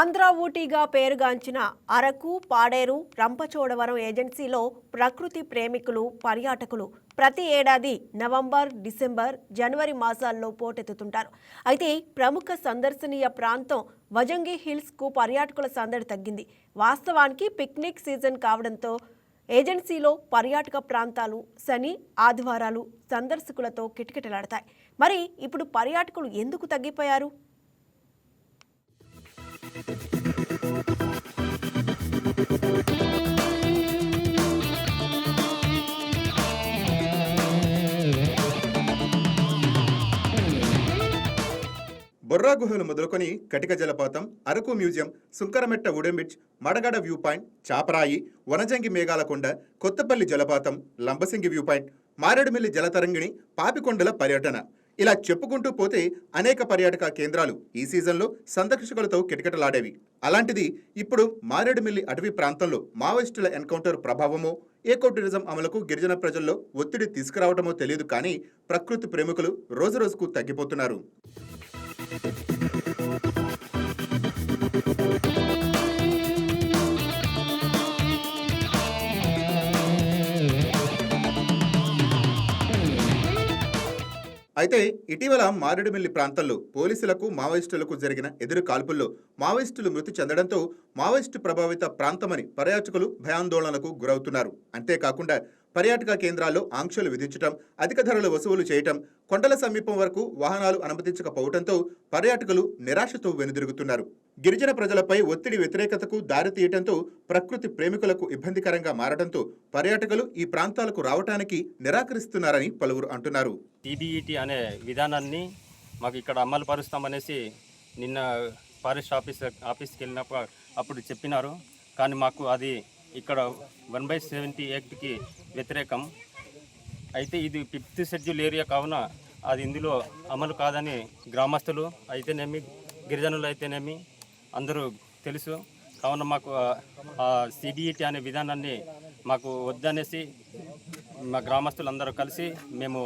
ఆంధ్ర ఊటీగా పేరుగాంచిన అరకు పాడేరు రంపచోడవరం ఏజెన్సీలో ప్రకృతి ప్రేమికులు పర్యాటకులు ప్రతి ఏడాది నవంబర్ డిసెంబర్ జనవరి మాసాల్లో పోటెత్తుతుంటారు. అయితే ప్రముఖ సందర్శనీయ ప్రాంతం వజంగి హిల్స్కు పర్యాటకుల సందడి తగ్గింది. వాస్తవానికి పిక్నిక్ సీజన్ కావడంతో ఏజెన్సీలో పర్యాటక ప్రాంతాలు శని ఆదివారాలు సందర్శకులతో కిటకిటలాడతాయి. మరి ఇప్పుడు పర్యాటకులు ఎందుకు తగ్గిపోయారు? బొర్రా గుహలు మొదలుకొని కటిక జలపాతం అరకు మ్యూజియం సుంకరమెట్ట ఉడెంబిచ్ మడగడ వ్యూ పాయింట్ చాపరాయి వనజంగి మేఘాలకొండ కొత్తపల్లి జలపాతం లంబసింగి వ్యూ పాయింట్ మారేడుమిల్లి జలతరంగిణి పాపికొండల పర్యటన. ఇలా చెప్పుకుంటూ పోతే అనేక పర్యాటక కేంద్రాలు ఈ సీజన్లో సందర్శకులతో కిటకిటలాడేవి. అలాంటిది ఇప్పుడు మారేడుమిల్లి అటవీ ప్రాంతంలో మావోయిస్టుల ఎన్కౌంటర్ ప్రభావమో ఏకో టూరిజం అమలుకు గిరిజన ప్రజల్లో ఒత్తిడి తీసుకురావటమో తెలియదు కానీ ప్రకృతి ప్రేమికులు రోజురోజుకు తగ్గిపోతున్నారు. అయితే ఇటీవల మారేడుమిల్లి ప్రాంతంలో పోలీసులకు మావోయిస్టులకు జరిగిన ఎదురు కాల్పుల్లో మావోయిస్టులు మృతి చెందడంతో మావోయిస్టు ప్రభావిత ప్రాంతమని పర్యాటకులు భయాందోళనకు గురవుతున్నారు. అంతేకాకుండా పర్యాటక కేంద్రాల్లో ఆంక్షలు విధించటం అధిక ధరలు వసూలు చేయటం కొండల సమీపం వరకు వాహనాలు అనుమతించకపోవడంతో పర్యాటకులు నిరాశతో వెనుదిరుగుతున్నారు. గిరిజన ప్రజలపై ఒత్తిడి వ్యతిరేకతకు దారితీయటంతో ప్రకృతి ప్రేమికులకు ఇబ్బందికరంగా మారడంతో పర్యాటకులు ఈ ప్రాంతాలకు రావటానికి నిరాకరిస్తున్నారని పలువురు అంటున్నారు. టీబీఈటీ అనే విధానాన్ని మాకు ఇక్కడ అమలు పరుస్తామనేసి నిన్న ఫారెస్ట్ ఆఫీస్ ఆఫీస్కి వెళ్ళినప్పుడు అప్పుడు చెప్పినారు. కానీ మాకు అది ఇక్కడ వన్ బై సెవెంటీ యాక్ట్కి వ్యతిరేకం. అయితే ఇది ఫిఫ్త్ షెడ్యూల్ ఏరియా కావున అది ఇందులో అమలు కాదని గ్రామస్తులు అయితేనేమి గిరిజనులు అయితేనేమి అందరూ తెలుసు. కావున మాకు సిబిఈటీ అనే విధానాన్ని మాకు వద్దనేసి మా గ్రామస్తులందరూ కలిసి మేము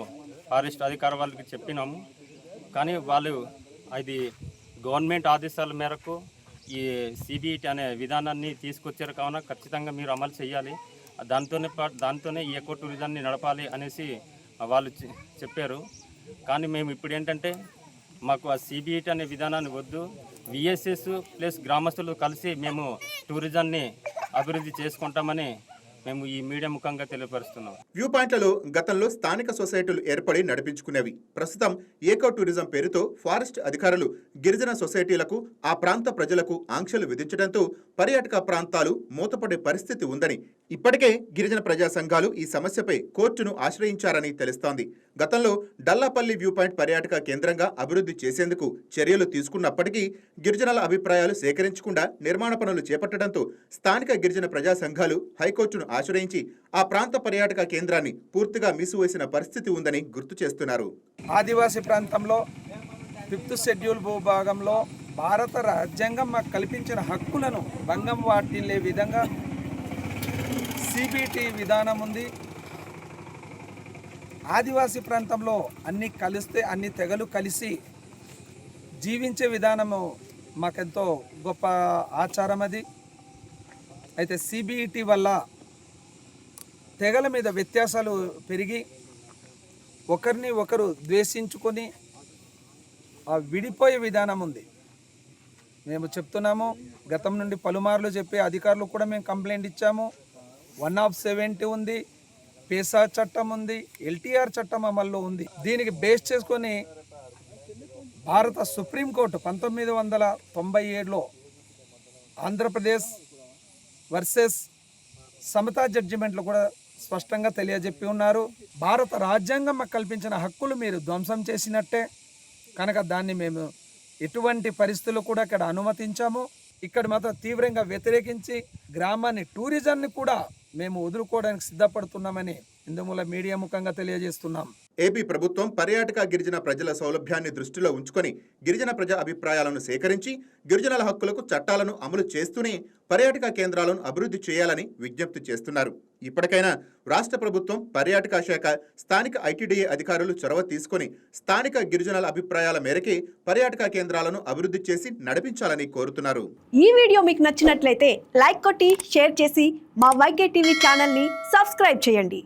ఫారెస్ట్ అధికార వాళ్ళకి చెప్పినాము. కానీ వాళ్ళు అది గవర్నమెంట్ ఆదేశాల మేరకు ఈ సిబిఐటి అనే విధానాన్ని తీసుకొచ్చారు. కావున ఖచ్చితంగా మీరు అమలు చేయాలి. దాంతోనే దాంతోనే ఈ ఎకో టూరిజాన్ని నడపాలి అనేసి వాళ్ళు చెప్పారు. కానీ మేము ఇప్పుడు ఏంటంటే మాకు ఆ సిబిఐటి అనే విధానాన్ని వద్దు. విఎస్ఎస్ ప్లస్ గ్రామస్తులు కలిసి మేము టూరిజాన్ని అభివృద్ధి చేసుకుంటామని మేము ఈ మీడియా ముఖంగా తెలియపరుస్తున్నాం. వ్యూ పాయింట్లలో గతంలో స్థానిక సొసైటీలు ఏర్పడి నడిపించుకునేవి. ప్రస్తుతం ఏకో టూరిజం పేరుతో ఫారెస్ట్ అధికారులు గిరిజన సొసైటీలకు ఆ ప్రాంత ప్రజలకు ఆంక్షలు విధించడంతో పర్యాటక ప్రాంతాలు మూతపడే పరిస్థితి ఉందని ఇప్పటికే గిరిజన ప్రజా సంఘాలు ఈ సమస్యపై కోర్టును ఆశ్రయించారని తెలుస్తోంది. గతంలో డల్లాపల్లి వ్యూ పాయింట్ పర్యాటక కేంద్రంగా అభివృద్ధి చేసేందుకు చర్యలు తీసుకున్నప్పటికీ గిరిజనుల అభిప్రాయాలు సేకరించకుండా నిర్మాణ పనులు చేపట్టడంతో స్థానిక గిరిజన ప్రజా సంఘాలు హైకోర్టును ఆశ్రయించి ఆ ప్రాంత పర్యాటక కేంద్రాన్ని పూర్తిగా మీసివేసిన పరిస్థితి ఉందని గుర్తు చేస్తున్నారు. ఆదివాసీ ప్రాంతంలో ఫిఫ్త్ షెడ్యూల్ భూభాగంలో భారత రాజ్యాంగం మాకు కల్పించిన హక్కులను భంగం వాటిల్లే విధంగా సిబిటి విధానం ఉంది. ఆదివాసీ ప్రాంతంలో అన్ని కలిస్తే అన్ని తెగలు కలిసి జీవించే విధానము మాకెంతో గొప్ప ఆచారం అది. అయితే సిబిఈటి వల్ల తెగల మీద వ్యత్యాసాలు పెరిగి ఒకరిని ఒకరు ద్వేషించుకొని ఆ విడిపోయే విధానం ఉంది. మేము చెప్తున్నాము గతం నుండి పలుమార్లు చెప్పే అధికారులు కూడా మేము కంప్లైంట్ ఇచ్చాము. వన్ ఆఫ్ సెవెంటీ ఉంది పేసా చట్టం ఉంది ఎల్టీఆర్ చట్టం అమల్లో ఉంది. దీనికి బేస్ చేసుకొని భారత సుప్రీంకోర్టు పంతొమ్మిది వందల తొంభై ఏడులో ఆంధ్రప్రదేశ్ వర్సెస్ సమతా జడ్జిమెంట్లు కూడా స్పష్టంగా తెలియజెప్పి ఉన్నారు. భారత రాజ్యాంగం కల్పించిన హక్కులు మీరు ధ్వంసం చేసినట్టే. కనుక దాన్ని మేము ఎటువంటి పరిస్థితులు కూడా ఇక్కడ అనుమతించాము. ఇక్కడ మాత్రం తీవ్రంగా వ్యతిరేకించి గ్రామాన్ని టూరిజాన్ని కూడా మేము వదులుకోవడానికి సిద్ధపడుతున్నామని ఇందుమూల మీడియా ముఖంగా తెలియజేస్తున్నాం. ఏపీ ప్రభుత్వం పర్యాటక గిరిజన ప్రజల సౌలభ్యాన్ని దృష్టిలో ఉంచుకొని గిరిజన ప్రజా అభిప్రాయాలను సేకరించి గిరిజనుల హక్కులకు చట్టాలను అమలు చేస్తూనే పర్యాటక కేంద్రాలను అభివృద్ధి చేయాలని విజ్ఞప్తి చేస్తున్నారు. ఇప్పటికైనా రాష్ట్ర ప్రభుత్వం పర్యాటక శాఖ స్థానిక ఐటీడీఏ అధికారులు చొరవ తీసుకొని స్థానిక గిరిజనుల అభిప్రాయాల మేరకే పర్యాటక కేంద్రాలను అభివృద్ధి చేసి నడిపించాలని కోరుతున్నారు. ఈ వీడియో మీకు నచ్చినట్లయితే లైక్ కొట్టి షేర్ చేసి మా వైకే టీవీ ఛానల్ని సబ్స్క్రైబ్ చేయండి.